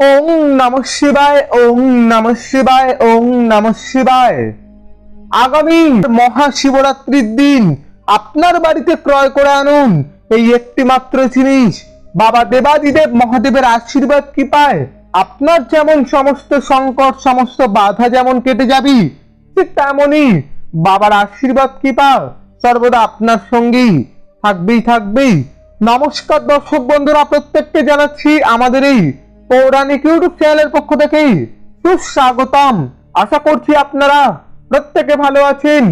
ওং নম শিবায়, ওং নম শিবায়, ওং নম শিবায়। আগামী মহাশিবরাত্রির দিন আপনার বাড়িতে ক্রয় করে আনুন এই একটি মাত্র জিনিস। বাবা দেবাদিদেব মহাদেবের আশীর্বাদ কি পায় আপনার যেমন সমস্ত সংকট, সমস্ত বাধা যেমন কেটে যাবি, ঠিক তেমনই বাবার আশীর্বাদ কি পা সর্বদা আপনার সঙ্গেই থাকবেই থাকবেই। নমস্কার দর্শক বন্ধুরা, প্রত্যেককে জানাচ্ছি আমাদের এই পৌরাণিক ইউটিউব চ্যানেলের পক্ষ থেকে সুস্বাগতম। আশা করছি আপনারা প্রত্যেকে ভালো আছেন,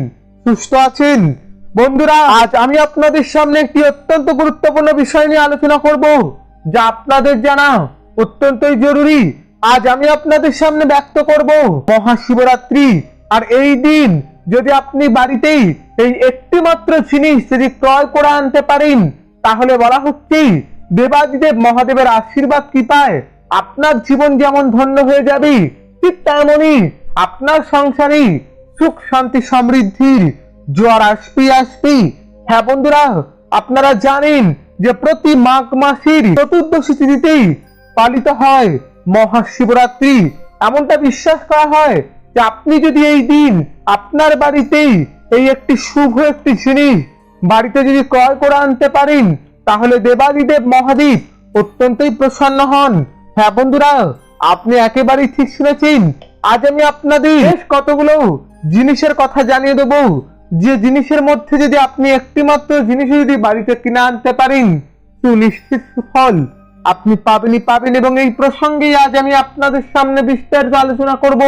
সুস্থ আছেন। বন্ধুরা, আজ আমি আপনাদের সামনে একটি অত্যন্ত গুরুত্বপূর্ণ বিষয় নিয়ে আলোচনা করব, যা আপনাদের জানা অত্যন্তই জরুরি। আজ আমি আপনাদের সামনে ব্যক্ত করব মহাশিবরাত্রি। আর এই দিন যদি আপনি বাড়িতেই এই একটি মাত্র জিনিস যদি ক্রয় করে আনতে পারেন, তাহলে বলা হচ্ছে দেবাদিদেব মহাদেবের আশীর্বাদ কি পায় আপনার জীবন যেমন ধন্য হয়ে যাবে, ঠিক তেমনই আপনার সংসারে সুখ, শান্তি সমৃদ্ধির জোয়ার আসবে, আসবি। হ্যাঁ বন্ধুরা, আপনারা জানেন যে প্রতি মাঘ মাসের চতুর্দশী তিথিতেই পালিত হয় মহাশিবরাত্রি। এমনটা বিশ্বাস করা হয় যে আপনি যদি এই দিন আপনার বাড়িতেই এই একটি শুভ একটি জিনিস বাড়িতে যদি ক্রয় করে আনতে পারেন, তাহলে দেবাদিদেব মহাদেব অত্যন্তই প্রসন্ন হন। হ্যাঁ বন্ধুরা, আপনি একেবারেই ঠিক শুনেছেন। আজ আমি আপনাদের বেশ কতগুলো জিনিসের কথা জানিয়ে দেব। যে জিনিসের মধ্যে যদি আপনি একটি মাত্র জিনিস যদি বাড়িতে কিনে আনতে পারেন সুনিশ্চিত সুফল আপনি পাবেনই পাবেন এবং এই প্রসঙ্গেই আজ আমি আপনাদের সামনে বিস্তারিত আলোচনা করব।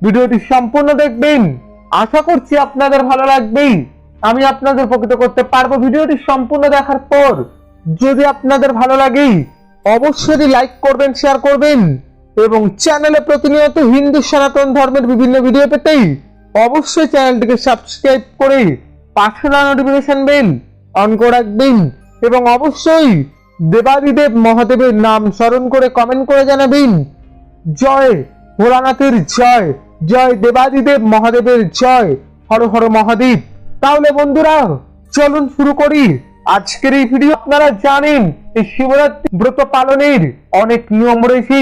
ভিডিওটি সম্পূর্ণ দেখবেন। আশা করছি আপনাদের ভালো লাগবেই আমি আপনাদের উপকৃত করতে পারব। ভিডিওটি সম্পূর্ণ দেখার পর যদি আপনাদের ভালো লাগে অবশ্যই লাইক করবেন শেয়ার করবেন এবং চ্যানেলে প্রতিনিয়ত হিন্দু সনাতন ধর্মের বিভিন্ন ভিডিও পেতেই অবশ্যই চ্যানেলটিকে সাবস্ক্রাইব করে পাশে নোটিফিকেশন বেল অন করে রাখবেন এবং অবশ্যই দেবাদিদেব মহাদেবের নাম স্মরণ করে কমেন্ট করে জানাবেন। জয় ভোলানাথের জয় জয় দেবাদিদেব মহাদেবের জয়, হর হর মহাদেব। তাহলে বন্ধুরা, চলুন শুরু করি। আজকের এই ভিডিও আপনারা জানেন এই শিবরাত্রি ব্রত পালনের অনেক নিয়ম রয়েছে।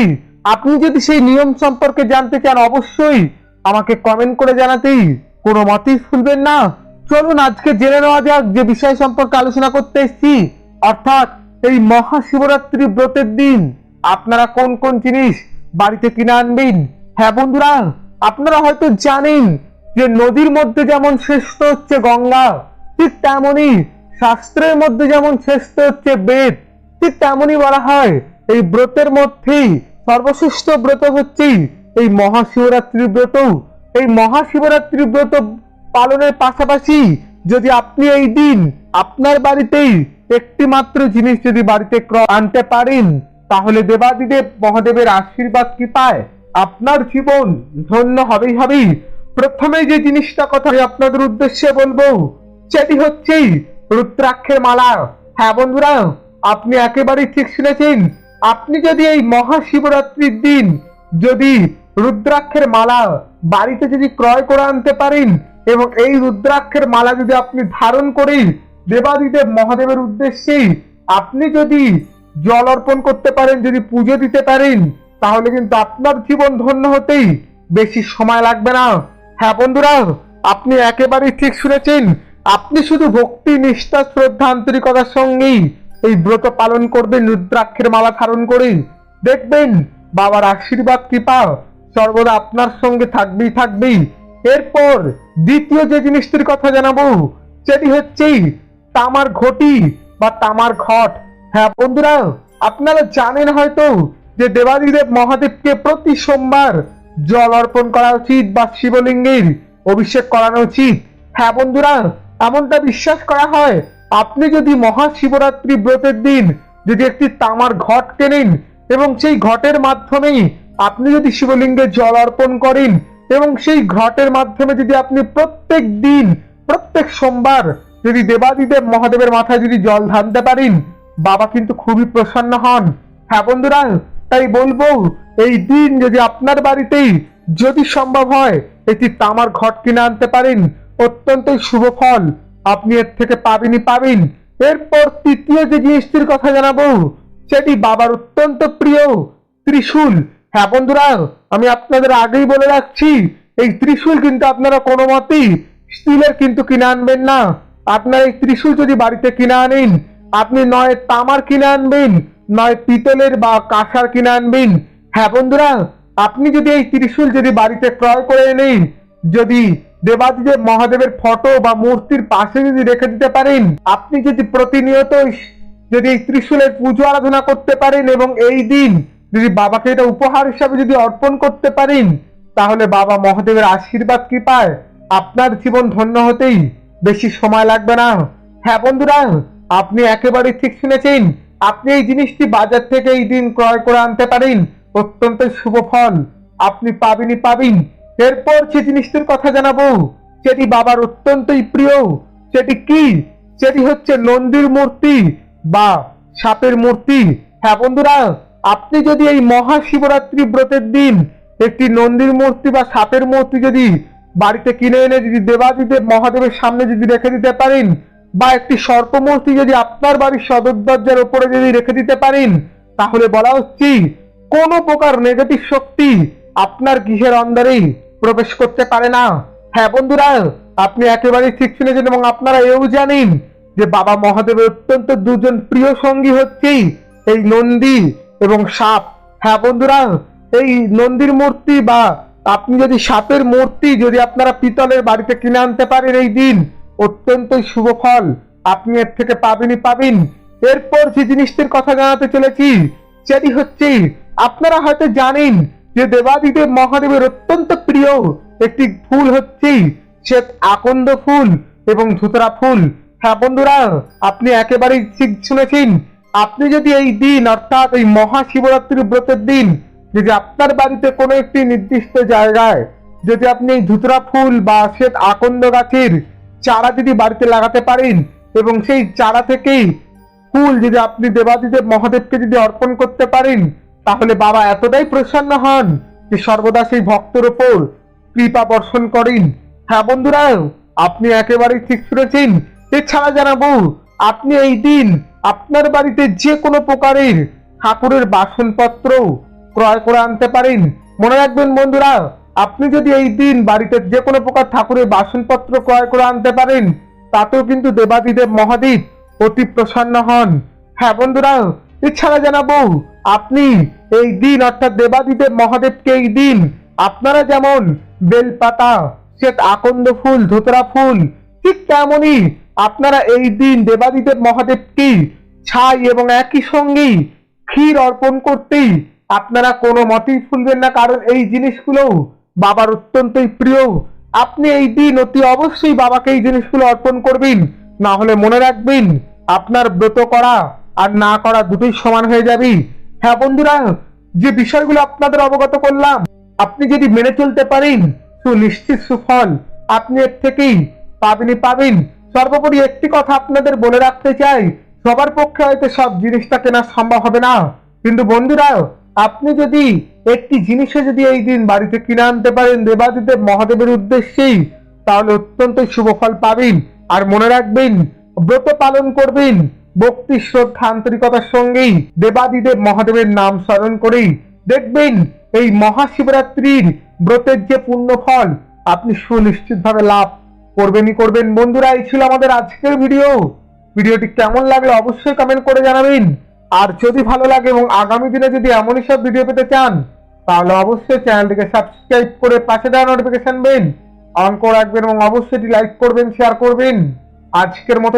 আপনি যদি সেই নিয়ম সম্পর্কে জানতে চান, অবশ্যই আমাকে কমেন্ট করে জানাতেই কোনো মতেই ভুলবেন না। চলুন, আজকে জেনে নেওয়া যাক যে বিষয় সম্পর্কে আলোচনা করতে এসেছি। অর্থাৎ, এই মহাশিবরাত্রি ব্রতের দিন, আপনারা কোন কোন জিনিস বাড়িতে কিনে আনবেন? হ্যাঁ বন্ধুরা, আপনারা হয়তো জানেন যে নদীর মধ্যে যেমন শ্রেষ্ঠ হচ্ছে গঙ্গা, ঠিক তেমনই শাস্ত্রের মধ্যে যেমন শ্রেষ্ঠ হচ্ছে বেদ ঠিক তেমনই বলা হয়, এই ব্রতের মধ্যেই সর্বশ্রেষ্ঠ ব্রত হচ্ছে এই মহাশিবরাত্রি ব্রত। এই মহাশিবরাত্রি ব্রত পালনের পাশাপাশি যদি আপনি এই দিন আপনার বাড়িতেই একটি মাত্র জিনিস যদি বাড়িতে আনতে পারেন, তাহলে দেবাদিদেব মহাদেবের আশীর্বাদ কি পায় আপনার জীবন ধন্য হবেই হবেই। প্রথমে যে জিনিসটা কথা আমি আপনাদের উদ্দেশ্যে বলব, সেটি হচ্ছে রুদ্রাক্ষের মালা। হ্যাঁ বন্ধুরা আপনি একেবারেই ঠিক শুনেছেন। আপনি যদি এই মহাশিবরাত্রির দিন যদি রুদ্রাক্ষের মালা বাড়িতে যদি ক্রয় করে আনতে পারেন এবং এই রুদ্রাক্ষের মালা যদি আপনি ধারণ করে দেবাদিদেব মহাদেবের উদ্দেশ্যে আপনি যদি জল অর্পণ করতে পারেন, যদি পুজো দিতে পারেন, তাহলে কিন্তু আপনার জীবন ধন্য হতেই বেশি সময় লাগবে না। হ্যাঁ বন্ধুরা, আপনি একেবারেই ঠিক শুনেছেন। আপনি শুধু ভক্তি, নিষ্ঠা, শ্রদ্ধা, আন্তরিকতার সঙ্গেই এই ব্রত পালন করবেন রুদ্রাক্ষের মালা ধারণ করে। দেখবেন, বাবার আশীর্বাদ, কৃপা সর্বদা আপনার সঙ্গে থাকবেই থাকবেই। এরপর দ্বিতীয় যে জিনিসটির কথা জানাব, সেটি হচ্ছে তামার ঘটি বা তামার ঘট। হ্যাঁ বন্ধুরা, আপনারা জানেন হয়তো যে দেবাদিদেব মহাদেবকে প্রতি সোমবার জল অর্পণ করা উচিত বা শিবলিঙ্গের অভিষেক করানো উচিত। হ্যাঁ বন্ধুরা, এমনটা বিশ্বাস করা হয় আপনি যদি মহাশিবরাত্রি ব্রতের দিন যদি একটি তামার ঘট কেনেন এবং সেই ঘটের মাধ্যমেই আপনি যদি শিবলিঙ্গে জল অর্পণ করেন এবং সেই ঘটের মাধ্যমে যদি আপনি প্রত্যেক দিন, প্রত্যেক সোমবার যদি দেবাদিদেব মহাদেবের মাথায় যদি জল ধানতে পারেন, বাবা কিন্তু খুবই প্রসন্ন হন। হ্যাঁ বন্ধুরা, তাই বলব, এই দিন যদি আপনার বাড়িতেই যদি সম্ভব হয়, একটি তামার ঘট কিনে আনতে পারেন। অত্যন্তই শুভ ফল। আপনি এর থেকে পাবেনই পাবেন। এরপর তৃতীয় যে জিনিসটির কথা জানাব, সেটি বাবার অত্যন্ত প্রিয়, ত্রিশূল। হ্যাঁ বন্ধুরা, আমি আপনাদের আগেই বলে রাখছি, এই ত্রিশূল কিন্তু আপনারা কোনো মতেই স্টিলের কিন্তু কিনে আনবেন না। আপনার এই ত্রিশূল যদি বাড়িতে কিনে আনেন, আপনি নয় তামার কিনে আনবেন, নয় পিতলের বা কাঁসার কিনে আনবেন। হ্যাঁ বন্ধুরা, আপনি যদি এই ত্রিশূল যদি বাড়িতে ক্রয় করে এনেন যদি দেবাদিদেব মহাদেবের ফটো বা মূর্তির পাশে যদি রেখে দিতে পারেন, আপনি যদি প্রতিনিয়ত যদি এই ত্রিশূলের পুজো আরাধনা করতে পারেন এবং এই দিন যদি বাবাকে এটা উপহার হিসাবে যদি অর্পণ করতে পারেন, তাহলে বাবা মহাদেবের আশীর্বাদ কি পায় আপনার জীবন ধন্য হতেই বেশি সময় লাগবে না। হ্যাঁ বন্ধুরা, আপনি একেবারে ঠিক শুনেছেন, আপনি এই জিনিসটি বাজার থেকে এই দিন ক্রয় করে আনতে পারেন, অত্যন্ত শুভ ফল। আপনি পাবেনই পাবেন। এরপর যে জিনিসটির কথা জানাব। সেটি বাবার অত্যন্তই প্রিয়। সেটি কি? সেটি হচ্ছে নন্দীর মূর্তি বা সাপের মূর্তি। হ্যাঁ বন্ধুরা, আপনি যদি এই মহাশিবরাত্রি ব্রতের দিন একটি নন্দীর মূর্তি বা সাপের মূর্তি যদি বাড়িতে কিনে এনে যদি দেবাদিদেব মহাদেবের সামনে যদি রেখে দিতে পারেন বা একটি সর্প মূর্তি যদি আপনার বাড়ির সদর দরজার উপরে যদি রেখে দিতে পারেন, তাহলে বলা হচ্ছে কোনো প্রকার নেগেটিভ শক্তি আপনার গৃহের অন্দরেই প্রবেশ করতে পারে না। হ্যাঁ বন্ধুরা, আপনি একেবারেই ঠিক শুনেছেন এবং আপনারা এও জানেন যে বাবা মহাদেবের অত্যন্ত দুজন প্রিয় সঙ্গী হচ্ছেই এই নন্দী এবং সাপ। হ্যাঁ বন্ধুরা, এই নন্দীর মূর্তি বা আপনি যদি সাপের মূর্তি যদি আপনারা পিতলের বাড়িতে কিনে আনতে পারেন এই দিন অত্যন্ত শুভ ফল। আপনি এর থেকে পাবেনই পাবেন। এরপর যে জিনিসটির কথা জানাতে চলেছি, সেটি হচ্ছে, আপনারা হয়তো জানেন যে দেবাদিদেব মহাদেবের অত্যন্ত প্রিয় একটি ফুল হচ্ছেই শ্বেত আকন্দ ফুল এবং ধুতরা ফুল। হ্যাঁ বন্ধুরা, আপনি একেবারেই ঠিক শুনেছেন। আপনি যদি এই দিন, অর্থাৎ এই মহাশিবরাত্রির ব্রতের দিন, যদি আপনার বাড়িতে কোনো একটি নির্দিষ্ট জায়গায় যদি আপনি এই ধুতরা ফুল বা শ্বেত আকন্দ গাছের চারা যদি বাড়িতে লাগাতে পারেন এবং সেই চারা থেকেই ফুল যদি আপনি দেবাদিদেব মহাদেবকে যদি অর্পণ করতে পারেন তাহলে বাবা এতটাই প্রসন্ন হন যে সর্বদা সেই ভক্তের ওপর কৃপা বর্ষণ করেন। হ্যাঁ বন্ধুরা, আপনি একেবারেই ঠিক শুনেছেন। এছাড়া জানাব, আপনি এই দিন আপনার বাড়িতে যে কোনো প্রকারের ঠাকুরের বাসনপত্র ক্রয় করে আনতে পারেন। মনে রাখবেন বন্ধুরা, আপনি যদি এই দিন বাড়িতে যে কোনো প্রকার ঠাকুরের বাসনপত্র ক্রয় করে আনতে পারেন, তাতেও কিন্তু দেবাদিদেব মহাদেব অতি প্রসন্ন হন। হ্যাঁ বন্ধুরা, এছাড়া জানাব, আপনি এই দিন অর্থাৎ দেবাদিদেব মহাদেবকে এই দিন আপনারা যেমন বেলপাতা, শ্বেত আকন্দ ফুল, ধোতরা ফুল, ঠিক তেমনই আপনারা এই দিন দেবাদিদেব মহাদেবকে ছাই এবং একই সঙ্গেই ক্ষীর অর্পণ করতেই আপনারা কোনো মতেই ভুলবেন না, কারণ এই জিনিসগুলো বাবার অত্যন্তই প্রিয়। আপনি এই দিন অতি অবশ্যই বাবাকে এই জিনিসগুলো অর্পণ করবেন, না হলে মনে রাখবেন আপনার ব্রত করা আর না করা দুটোই সমান হয়ে যাবে। হ্যাঁ বন্ধুরা, যে বিষয়গুলো আপনাদের অবগত করলাম, আপনি যদি মেনে চলতে পারেন, তো সুনিশ্চিত সুফল আপনি এর থেকেই পাবেনই পাবেন। সর্বোপরি একটি কথা আপনাদের বলে রাখতে চাই, সবার পক্ষে হয়তো সব জিনিসটা কেনা সম্ভব হবে না। কিন্তু বন্ধুরা, আপনি যদি একটি জিনিসে যদি এই দিন বাড়িতে কিনে আনতে পারেন, দেবাদিদেব মহাদেবের উদ্দেশ্যেই, তাহলে অত্যন্ত শুভ ফল পাবেন। আর মনে রাখবেন, ব্রত পালন করবেন ভক্তি, শ্রদ্ধা, আন্তরিকতার সঙ্গেই দেবাদিদেব মহাদেবের নাম স্মরণ করেই দেখবেন এই মহাশিবরাত্রির ব্রতের যে পুণ্য ফল, আপনি সুনিশ্চিতভাবে লাভ করবেনই করবেন। বন্ধুরা, এই ছিল আমাদের আজকের ভিডিও। ভিডিওটি কেমন লাগল অবশ্যই কমেন্ট করে জানাবেন। আর যদি ভালো লাগে এবং আগামী দিনে যদি এমনই সব ভিডিও পেতে চান, তাহলে অবশ্যই চ্যানেলটিকে সাবস্ক্রাইব করে পাশে দেওয়া নোটিফিকেশন বেল অন করে রাখবেন এবং অবশ্যই লাইক করবেন শেয়ার করবেন। আজকের মতো।